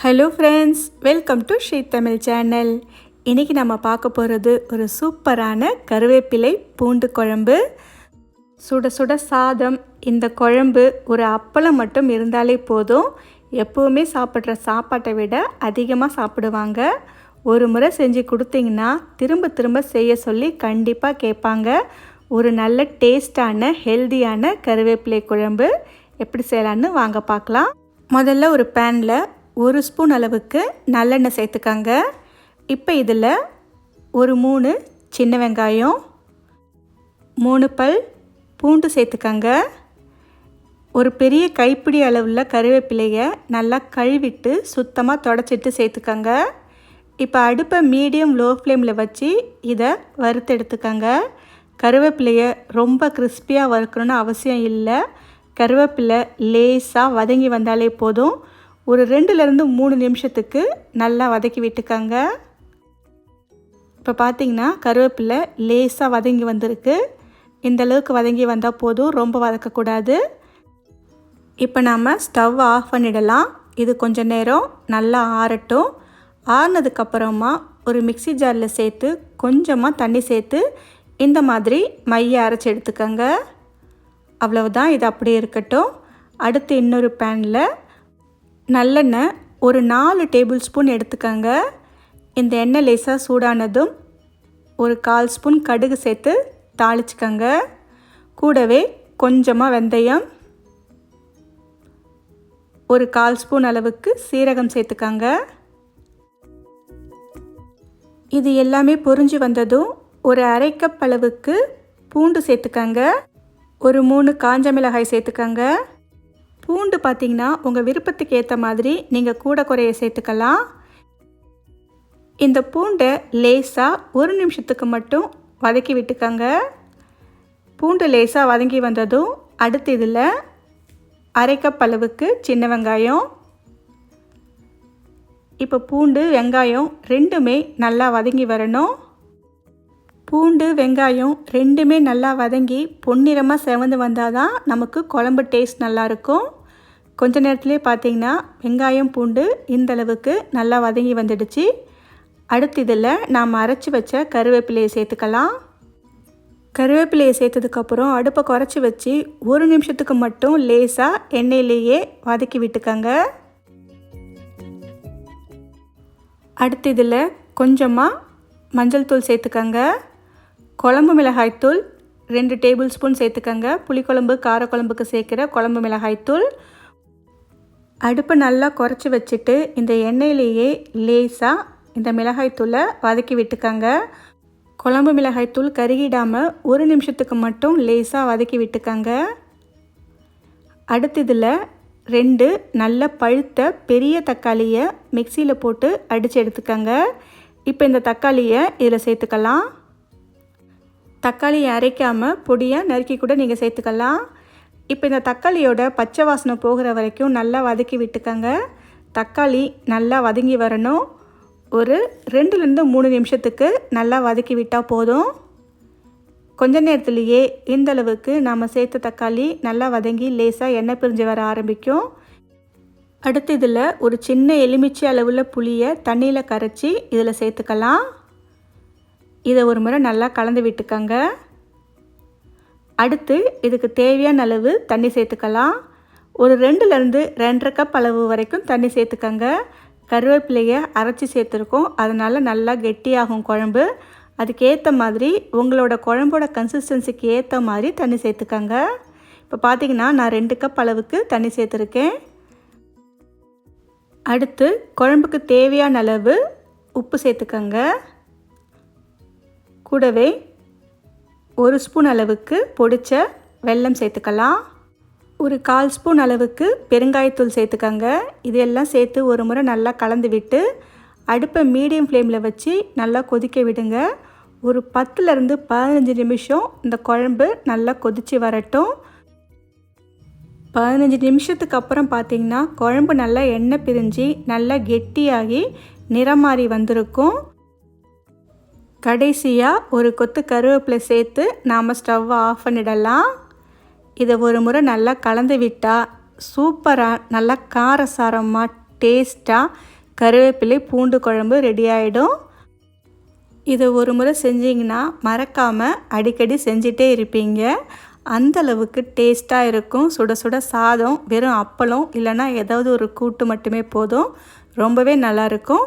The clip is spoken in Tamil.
Hello friends welcome to Sri Tamil channel இன்றைக்கி நம்ம பார்க்க போகிறது ஒரு சூப்பரான கருவேப்பிலை பூண்டு குழம்பு. சுட சுட சாதம் இந்த குழம்பு ஒரு அப்பளம் மட்டும் இருந்தாலே போதும். எப்போவுமே சாப்பிட்ற சாப்பாட்டை விட அதிகமாக சாப்பிடுவாங்க. ஒரு முறை செஞ்சு கொடுத்தீங்கன்னா திரும்ப திரும்ப செய்ய சொல்லி கண்டிப்பாக கேட்பாங்க. ஒரு நல்ல டேஸ்டான ஹெல்தியான கருவேப்பிலை குழம்பு. எப்படி செய்யலான்னு வாங்க பார்க்கலாம். முதல்ல ஒரு பேனில் ஒரு ஸ்பூன் அளவுக்கு நல்லெண்ணெய் சேர்த்துக்கங்க. இப்போ இதில் ஒரு மூணு சின்ன வெங்காயம் மூணு பல் பூண்டு சேர்த்துக்கங்க. ஒரு பெரிய கைப்பிடி அளவுள்ள கருவேப்பிலையை நல்லா கழுவிட்டு சுத்தமாக தொடச்சிட்டு சேர்த்துக்கங்க. இப்போ அடுப்பை மீடியம் லோ ஃப்ளேமில் வச்சு இதை வறுத்து எடுத்துக்கங்க. கருவேப்பிலையை ரொம்ப கிறிஸ்பியாக வறுக்கணும்னு அவசியம் இல்லை. கருவேப்பிலை லேஸாக வதங்கி வந்தாலே போதும். ஒரு ரெண்டுலேருந்து மூணு நிமிஷத்துக்கு நல்லா வதக்கி விட்டுக்கங்க. இப்போ பார்த்தீங்கன்னா கருவேப்பிலை லேசாக வதங்கி வந்திருக்கு. இந்த அளவுக்கு வதங்கி வந்தால் போதும் ரொம்ப வதக்கக்கூடாது. இப்போ நாம் ஸ்டவ் ஆஃப் பண்ணிடலாம். இது கொஞ்சம் நேரம் நல்லா ஆறட்டும். ஆறினதுக்கப்புறமா ஒரு மிக்சி ஜாரில் சேர்த்து கொஞ்சமாக தண்ணி சேர்த்து இந்த மாதிரி மையை அரைச்சி எடுத்துக்கோங்க. அவ்வளவுதான் இது அப்படியே இருக்கட்டும். அடுத்து இன்னொரு பேனில் நல்லெண்ணெய் ஒரு நாலு டேபிள் ஸ்பூன் எடுத்துக்கோங்க. இந்த எண்ணெய் லேசாக சூடானதும் ஒரு கால் ஸ்பூன் கடுகு சேர்த்து தாளிச்சுக்கோங்க. கூடவே கொஞ்சமாக வெந்தயம் ஒரு கால் ஸ்பூன் அளவுக்கு சீரகம் சேர்த்துக்கோங்க. இது எல்லாமே பொறிஞ்சு வந்ததும் ஒரு அரை கப் அளவுக்கு பூண்டு சேர்த்துக்கங்க. ஒரு மூணு காஞ்ச மிளகாய் சேர்த்துக்கங்க. பூண்டு பார்த்திங்கன்னா உங்கள் விருப்பத்துக்கு ஏற்ற மாதிரி நீங்கள் கூட குறைய சேர்த்துக்கலாம். இந்த பூண்டை லேசாக ஒரு நிமிஷத்துக்கு மட்டும் வதக்கி விட்டுக்கோங்க. பூண்டு லேசாக வதங்கி வந்ததும் அடுத்து இதில் அரைக்கப்பளவுக்கு அளவுக்கு சின்ன வெங்காயம் இப்போ பூண்டு வெங்காயம் ரெண்டுமே நல்லா வதங்கி வரணும். பூண்டு வெங்காயம் ரெண்டுமே நல்லா வதங்கி பொன்னிறமாக செவந்து வந்தால் தான் நமக்கு குழம்பு டேஸ்ட் நல்லாயிருக்கும் கொஞ்ச நேரத்துலேயே பார்த்தீங்கன்னா வெங்காயம் பூண்டு இந்தளவுக்கு நல்லா வதங்கி வந்துடுச்சு. அடுத்து இதில் நாம் அரைச்சி வச்ச கருவேப்பிலையை சேர்த்துக்கலாம். கருவேப்பிலையை சேர்த்ததுக்கப்புறம் அடுப்பை குறைச்சி வச்சு ஒரு நிமிஷத்துக்கு மட்டும் லேசாக எண்ணெயிலேயே வதக்கி விட்டுக்கங்க. அடுத்து இதில் கொஞ்சமாக மஞ்சள் தூள் சேர்த்துக்கங்க. குழம்பு மிளகாய்த்தூள் ரெண்டு டேபிள் ஸ்பூன் சேர்த்துக்கங்க. புளிக்குழம்பு காரக்குழம்புக்கு சேர்க்குற குழம்பு மிளகாய்த்தூள் அடுப்பை நல்லா குறைச்சி வச்சுட்டு இந்த எண்ணெயிலேயே லேசாக இந்த மிளகாய்த்தூளை வதக்கி விட்டுக்கங்க. குழம்பு மிளகாய்த்தூள் கருகிடாமல் ஒரு நிமிஷத்துக்கு மட்டும் லேசாக வதக்கி விட்டுக்கங்க. அடுத்து இதில் ரெண்டு நல்ல பழுத்த பெரிய தக்காளியை மிக்சியில் போட்டு அடித்து எடுத்துக்கங்க. இப்போ இந்த தக்காளியை இதில் சேர்த்துக்கலாம். தக்காளியை அரைக்காமல் பொடியாக நறுக்கி கூட நீங்கள் சேர்த்துக்கலாம். இப்போ இந்த தக்காளியோட பச்சை வாசனை போகிற வரைக்கும் நல்லா வதக்கி விட்டுக்கங்க. தக்காளி நல்லா வதங்கி வரணும். ஒரு ரெண்டுலேருந்து மூணு நிமிஷத்துக்கு நல்லா வதக்கி விட்டால் போதும். கொஞ்ச நேரத்துலேயே இந்தளவுக்கு நாம் சேர்த்த தக்காளி நல்லா வதங்கி லேசாக எண்ணெய் பிரிஞ்சு வர ஆரம்பிக்கும். அடுத்து இதில் ஒரு சின்ன எலுமிச்சை அளவில் புளியை தண்ணியில் கரைச்சி இதில் சேர்த்துக்கலாம். இதை ஒரு முறை நல்லா கலந்து விட்டுக்கங்க. அடுத்து இதுக்கு தேவையான அளவு தண்ணி சேர்த்துக்கலாம். ஒரு ரெண்டுலேருந்து ரெண்டரை கப் அளவு வரைக்கும் தண்ணி சேர்த்துக்கங்க. கருவேப்பிலையை அரைச்சி சேர்த்துருக்கோம். அதனால் நல்லா கெட்டியாகும் குழம்பு. அதுக்கேற்ற மாதிரி உங்களோட குழம்போட கன்சிஸ்டன்சிக்கு ஏற்ற மாதிரி தண்ணி சேர்த்துக்கங்க. இப்போ பார்த்தீங்கன்னா நான் ரெண்டு கப் அளவுக்கு தண்ணி சேர்த்துருக்கேன். அடுத்து குழம்புக்கு தேவையான அளவு உப்பு சேர்த்துக்கங்க. கூடவே ஒரு ஸ்பூன் அளவுக்கு பொடிச்ச வெல்லம் சேர்த்துக்கலாம். ஒரு கால் ஸ்பூன் அளவுக்கு பெருங்காயத்தூள் சேர்த்துக்கங்க. இதெல்லாம் சேர்த்து ஒரு முறை நல்லா கலந்து விட்டு அடுப்பை மீடியம் ஃப்ளேமில் வச்சு நல்லா கொதிக்க விடுங்க. ஒரு பத்துலேருந்து பதினஞ்சு நிமிஷம் இந்த குழம்பு நல்லா கொதித்து வரட்டும். பதினஞ்சு நிமிஷத்துக்கு அப்புறம் பார்த்திங்கன்னா குழம்பு நல்லா எண்ணெய் பிரிஞ்சு நல்லா கெட்டியாகி நிறம் மாறி வந்திருக்கும். கடைசியாக ஒரு கொத்து கருவேப்பிலை சேர்த்து நாம் ஸ்டவ்வை ஆஃப் பண்ணிடலாம். இதை ஒரு முறை நல்லா கலந்து விட்டால் சூப்பராக நல்லா காரசாரமாக டேஸ்ட்டாக கருவேப்பிலை பூண்டு குழம்பு ரெடி ஆகிடும் இதை ஒரு முறை செஞ்சிங்கன்னா மறக்காமல் அடிக்கடி செஞ்சிட்டே இருப்பீங்க. அந்தளவுக்கு டேஸ்ட்டாக இருக்கும். சுட சுட சாதம் வெறும் அப்பளம் இல்லைனா ஏதாவது ஒரு கூட்டு மட்டுமே போதும். ரொம்பவே நல்லாயிருக்கும்